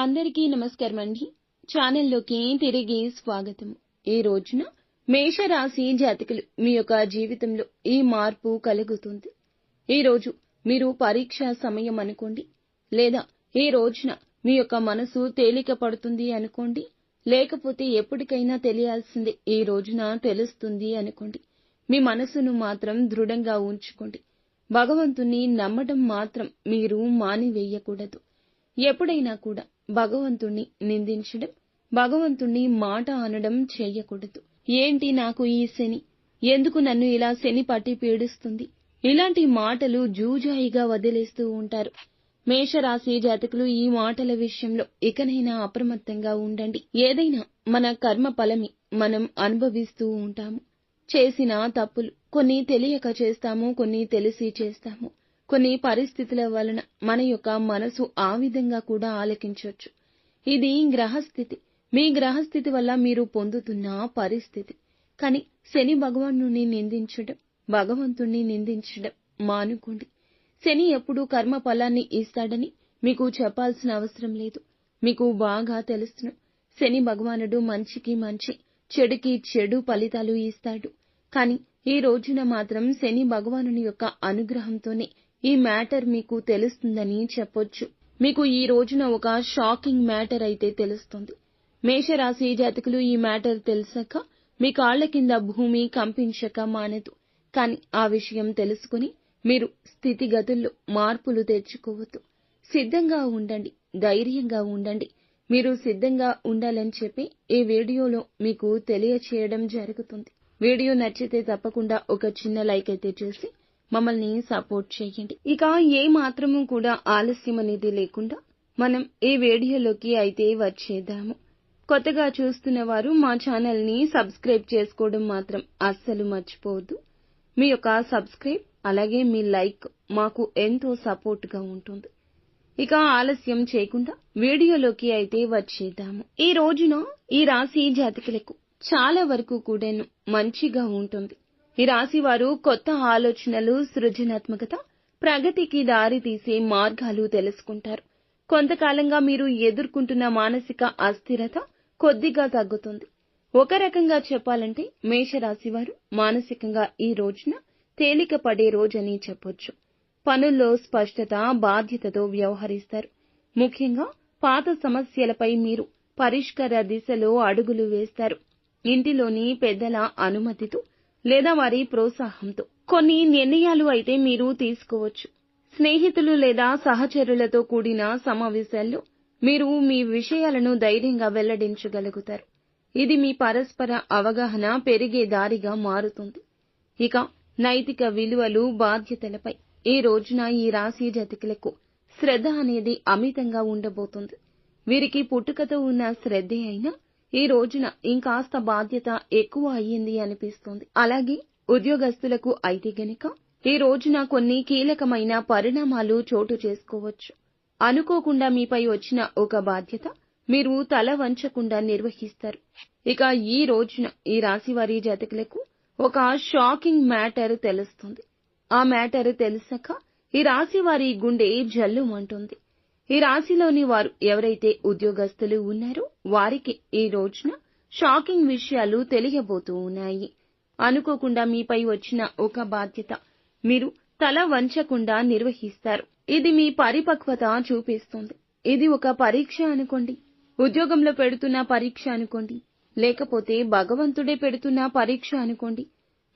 అందరికీ నమస్కారం అండి. ఛానల్లోకి తిరిగి స్వాగతం. ఈ రోజున మేషరాశి జాతకులు మీ యొక్క జీవితంలో ఈ మార్పు కలుగుతుంది? ఈ రోజు మీరు పరీక్ష సమయం అనుకోండి లేదా ఈ రోజున మీ యొక్క మనసు తేలిక పడుతుంది అనుకోండి లేకపోతే ఎప్పటికైనా తెలియాల్సిందే ఈ రోజున తెలుస్తుంది అనుకోండి. మీ మనసును మాత్రం దృఢంగా ఉంచుకోండి. భగవంతుని నమ్మడం మాత్రం మీరు మానివేయకూడదు. ఎప్పుడైనా కూడా భగవంతుణ్ణి నిందించడం భగవంతుణ్ణి మాట అనడం చేయకూడదు. ఏంటి నాకు ఈ శని? ఎందుకు నన్ను ఇలా శని పట్టి పీడిస్తుంది? ఇలాంటి మాటలు జూజాయిగా వదిలేస్తూ ఉంటారు. మేషరాశి జాతకులు ఈ మాటల విషయంలో ఇకనైనా అప్రమత్తంగా ఉండండి. ఏదైనా మన కర్మ ఫలమి మనం అనుభవిస్తూ ఉంటాము. చేసిన తప్పులు కొన్ని తెలియక చేస్తాము కొన్ని తెలిసి చేస్తాము. కొన్ని పరిస్థితుల వలన మన యొక్క మనసు ఆ విధంగా కూడా ఆలకించవచ్చు. ఇది గ్రహస్థితి. మీ గ్రహస్థితి వల్ల మీరు పొందుతున్న పరిస్థితి. కానీ శని భగవానుని నిందించడం భగవంతుణ్ణి నిందించడం మానుకోండి. శని ఎప్పుడు కర్మ ఫలాన్ని ఇస్తాడని మీకు చెప్పాల్సిన అవసరం లేదు. మీకు బాగా తెలుసును. శని భగవానుడు మంచికి మంచి చెడుకి చెడు ఫలితాలు ఇస్తాడు. కానీ ఈ రోజున మాత్రం శని భగవానుని యొక్క అనుగ్రహంతోనే ఈ మ్యాటర్ మీకు తెలుస్తుందని చెప్పొచ్చు. మీకు ఈ రోజున ఒక షాకింగ్ మ్యాటర్ అయితే తెలుస్తుంది. మేషరాశి జాతకులు ఈ మ్యాటర్ తెలిసాక మీ కాళ్ళ కింద భూమి కంపించక మానదు. కానీ ఆ విషయం తెలుసుకుని మీరు స్థితిగతుల్లో మార్పులు తెచ్చుకోవద్దు. సిద్ధంగా ఉండండి. ధైర్యంగా ఉండండి. మీరు సిద్ధంగా ఉండాలని చెప్పి ఈ వీడియోలో మీకు తెలియచేయడం జరుగుతుంది. వీడియో నచ్చితే తప్పకుండా ఒక చిన్న లైక్ అయితే చేసి మమ్మల్ని సపోర్ట్ చేయండి. ఇక ఏ మాత్రము కూడా ఆలస్యం అనేది లేకుండా మనం ఈ వీడియోలోకి అయితే వచ్చేద్దాము. కొత్తగా చూస్తున్న వారు మా ఛానల్ని సబ్స్క్రైబ్ చేసుకోవడం మాత్రం అస్సలు మర్చిపోవద్దు. మీ యొక్క సబ్స్క్రైబ్ అలాగే మీ లైక్ మాకు ఎంతో సపోర్ట్గా ఉంటుంది. ఇక ఆలస్యం చేయకుండా వీడియోలోకి అయితే వచ్చేద్దాము. ఈ రోజున ఈ రాశి జాతకులకు చాలా వరకు కూడాను మంచిగా ఉంటుంది. ఈ రాశివారు కొత్త ఆలోచనలు సృజనాత్మకత ప్రగతికి దారితీసే మార్గాలు తెలుసుకుంటారు. కొంతకాలంగా మీరు ఎదుర్కొంటున్న మానసిక అస్థిరత కొద్దిగా తగ్గుతుంది. ఒక రకంగా చెప్పాలంటే మేషరాశి వారు మానసికంగా ఈ రోజున తేలిక పడే రోజని చెప్పొచ్చు. పనుల్లో స్పష్టత బాధ్యతతో వ్యవహరిస్తారు. ముఖ్యంగా పాత సమస్యలపై మీరు పరిష్కార దిశలో అడుగులు వేస్తారు. ఇంటిలోని పెద్దల అనుమతితో లేదా వారి ప్రోత్సాహంతో. కొన్ని నిర్ణయాలు అయితే మీరు తీసుకోవచ్చు. స్నేహితులు లేదా సహచరులతో కూడిన సమావేశాల్లో మీరు మీ విషయాలను ధైర్యంగా వెల్లడించగలుగుతారు. ఇది మీ పరస్పర అవగాహన పెరిగే దారిగా మారుతుంది. ఇక నైతిక విలువలు బాధ్యతలపై ఈ రోజున ఈ రాశి జాతకులకు శ్రద్ధ అనేది అమితంగా ఉండబోతుంది. వీరికి పుట్టుకతో ఉన్న శ్రద్ధే అయినా ఈ రోజున ఇంకాస్త బాధ్యత ఎక్కువ అయ్యింది అనిపిస్తుంది. అలాగే ఉద్యోగస్తులకు అయితే గనుక ఈ రోజున కొన్ని కీలకమైన పరిణామాలు చోటు చేసుకోవచ్చు. అనుకోకుండా మీపై వచ్చిన ఒక బాధ్యత మీరు తల వంచకుండా నిర్వహిస్తారు. ఇక ఈ రోజున ఈ రాశి వారి జాతకులకు ఒక షాకింగ్ మ్యాటర్ తెలుస్తుంది. ఆ మ్యాటర్ తెలిసాక ఈ రాశి వారి గుండె జల్లుమంటుంది. ఈ రాశిలోని వారు ఎవరైతే ఉద్యోగస్తులు ఉన్నారో వారికి ఈ రోజున షాకింగ్ విషయాలు తెలియబోతూ ఉన్నాయి. అనుకోకుండా మీపై వచ్చిన ఒక బాధ్యత మీరు తల వంచకుండా నిర్వహిస్తారు. ఇది మీ పరిపక్వత చూపిస్తుంది. ఇది ఒక పరీక్ష అనుకోండి. ఉద్యోగంలో పెడుతున్న పరీక్ష అనుకోండి. లేకపోతే భగవంతుడే పెడుతున్న పరీక్ష అనుకోండి.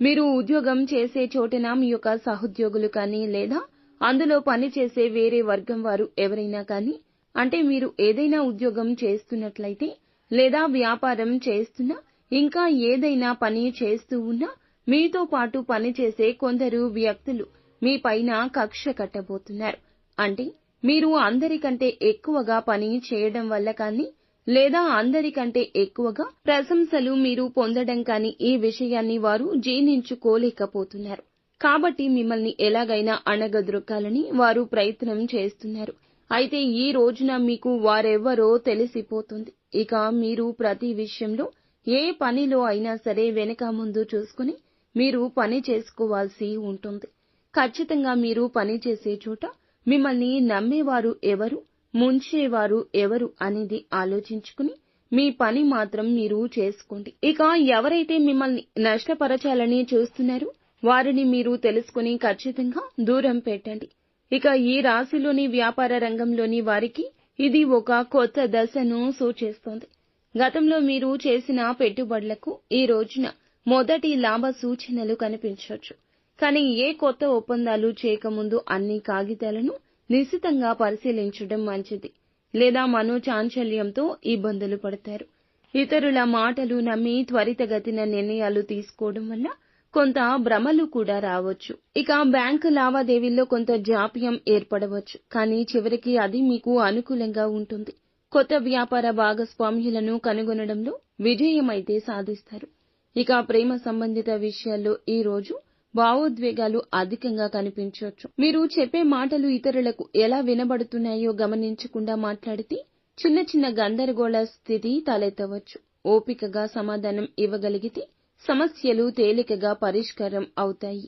మీరు ఉద్యోగం చేసే చోటన మీ యొక్క సహోద్యోగులు కానీ లేదా అందులో పనిచేసే వేరే వర్గం వారు ఎవరైనా కానీ అంటే మీరు ఏదైనా ఉద్యోగం చేస్తున్నట్లయితే లేదా వ్యాపారం చేస్తున్నా ఇంకా ఏదైనా పని చేస్తూ ఉన్నా మీతో పాటు పనిచేసే కొందరు వ్యక్తులు మీ పైన కక్ష కట్టబోతున్నారు. అంటే మీరు అందరికంటే ఎక్కువగా పని చేయడం వల్ల కానీ లేదా అందరికంటే ఎక్కువగా ప్రశంసలు మీరు పొందడం కానీ ఈ విషయాన్ని వారు జీర్ణించుకోలేకపోతున్నారు. కాబట్టి మిమ్మల్ని ఎలాగైనా అణగద్రొక్కాలని వారు ప్రయత్నం చేస్తున్నారు. అయితే ఈ రోజున మీకు వారెవ్వరో తెలిసిపోతుంది. ఇక మీరు ప్రతి విషయంలో ఏ పనిలో అయినా సరే వెనక ముందు చూసుకుని మీరు పని చేసుకోవాల్సి ఉంటుంది. ఖచ్చితంగా మీరు పని చేసే చోట మిమ్మల్ని నమ్మేవారు ఎవరు ముంచేవారు ఎవరు అనేది ఆలోచించుకుని మీ పని మాత్రం మీరు చేసుకోండి. ఇక ఎవరైతే మిమ్మల్ని నష్టపరచాలని చూస్తున్నారో వారిని మీరు తెలుసుకుని ఖచ్చితంగా దూరం పెట్టండి. ఇక ఈ రాశిలోని వ్యాపార రంగంలోని వారికి ఇది ఒక కొత్త దశను సూచిస్తోంది. గతంలో మీరు చేసిన పెట్టుబడులకు ఈ రోజున మొదటి లాభ సూచనలు కనిపించవచ్చు. కానీ ఏ కొత్త ఒప్పందాలు చేయకముందు అన్ని కాగితాలను నిశితంగా పరిశీలించడం మంచిది. లేదా మనోచాంచల్యంతో ఇబ్బందులు పడతారు. ఇతరుల మాటలు నమ్మి త్వరితగతిన నిర్ణయాలు తీసుకోవడం వల్ల కొంత భ్రమలు కూడా రావచ్చు. ఇక బ్యాంకు లావాదేవీల్లో కొంత జాప్యం ఏర్పడవచ్చు. కానీ చివరికి అది మీకు అనుకూలంగా ఉంటుంది. కొత్త వ్యాపార భాగస్వామ్యులను కనుగొనడంలో విజయమైతే సాధిస్తారు. ఇక ప్రేమ సంబంధిత విషయాల్లో ఈ రోజు భావోద్వేగాలు అధికంగా కనిపించవచ్చు. మీరు చెప్పే మాటలు ఇతరులకు ఎలా వినబడుతున్నాయో గమనించకుండా మాట్లాడితే చిన్న చిన్న గందరగోళ స్థితి తలెత్తవచ్చు. ఓపికగా సమాధానం ఇవ్వగలిగితే సమస్యలు తేలికగా పరిష్కారం అవుతాయి.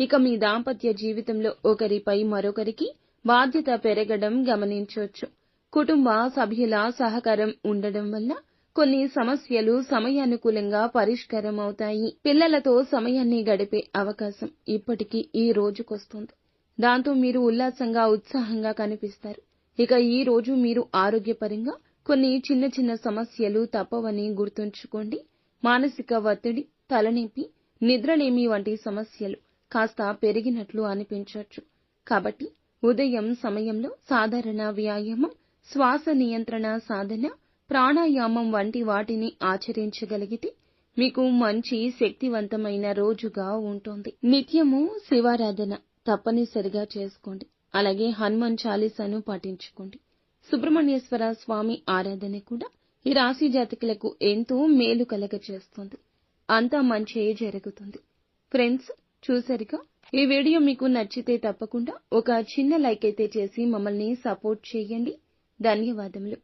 ఇక మీ దాంపత్య జీవితంలో ఒకరిపై మరొకరికి బాధ్యత పెరగడం గమనించవచ్చు. కుటుంబ సభ్యుల సహకారం ఉండడం వల్ల కొన్ని సమస్యలు సమయానుకూలంగా పరిష్కారం అవుతాయి. పిల్లలతో సమయాన్ని గడిపే అవకాశం ఇప్పటికీ ఈ రోజుకొస్తుంది. దాంతో మీరు ఉల్లాసంగా ఉత్సాహంగా కనిపిస్తారు. ఇక ఈ రోజు మీరు ఆరోగ్యపరంగా కొన్ని చిన్న చిన్న సమస్యలు తప్పవని గుర్తుంచుకోండి. మానసిక ఒత్తిడి తలనొప్పి నిద్రలేమి వంటి సమస్యలు కాస్త పెరిగినట్లు అనిపించవచ్చు కాబట్టి ఉదయం సమయంలో సాధారణ వ్యాయామం శ్వాస నియంత్రణ సాధన ప్రాణాయామం వంటి వాటిని ఆచరించగలిగితే మీకు మంచి శక్తివంతమైన రోజుగా ఉంటుంది. నిత్యము శివారాధన తప్పనిసరిగా చేసుకోండి. అలాగే హనుమాన్ చాలీసాను పాటించుకోండి. సుబ్రహ్మణ్యేశ్వర స్వామి ఆరాధన కూడా ఈ రాశి జాతకులకు ఎంతో మేలు కలగ చేస్తుంది అంతా మంచియే జరుగుతుంది. ఫ్రెండ్స్ చూసారుగా ఈ వీడియో మీకు నచ్చితే తప్పకుండా ఒక చిన్న లైక్ అయితే చేసి మమ్మల్ని సపోర్ట్ చేయండి. ధన్యవాదములు.